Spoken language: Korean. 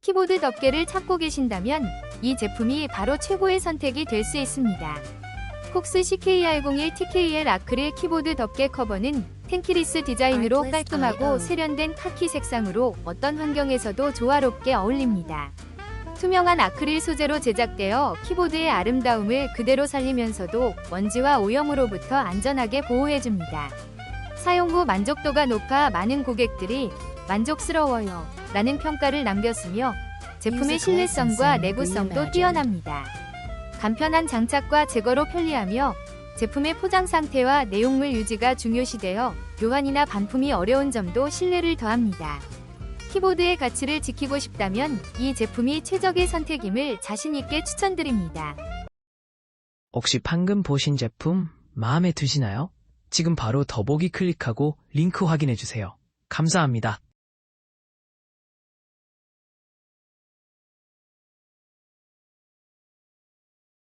키보드 덮개를 찾고 계신다면 이 제품이 바로 최고의 선택이 될 수 있습니다. 콕스 CKR01 TKL 아크릴 키보드 덮개 커버는 텐키리스 디자인으로 깔끔하고. 세련된 카키 색상으로 어떤 환경에서도 조화롭게 어울립니다. 투명한 아크릴 소재로 제작되어 키보드의 아름다움을 그대로 살리면서도 먼지와 오염으로부터 안전하게 보호해줍니다. 사용 후 만족도가 높아 많은 고객들이 만족스러워요 라는 평가를 남겼으며 제품의 신뢰성과 내구성도. 뛰어납니다. 간편한 장착과 제거로 편리하며 제품의 포장 상태와 내용물 유지가 중요시되어 교환이나 반품이 어려운 점도 신뢰를 더합니다. 키보드의 가치를 지키고 싶다면 이 제품이 최적의 선택임을 자신있게 추천드립니다. 혹시 방금 보신 제품 마음에 드시나요? 지금 바로 더보기 클릭하고 링크 확인해주세요. 감사합니다.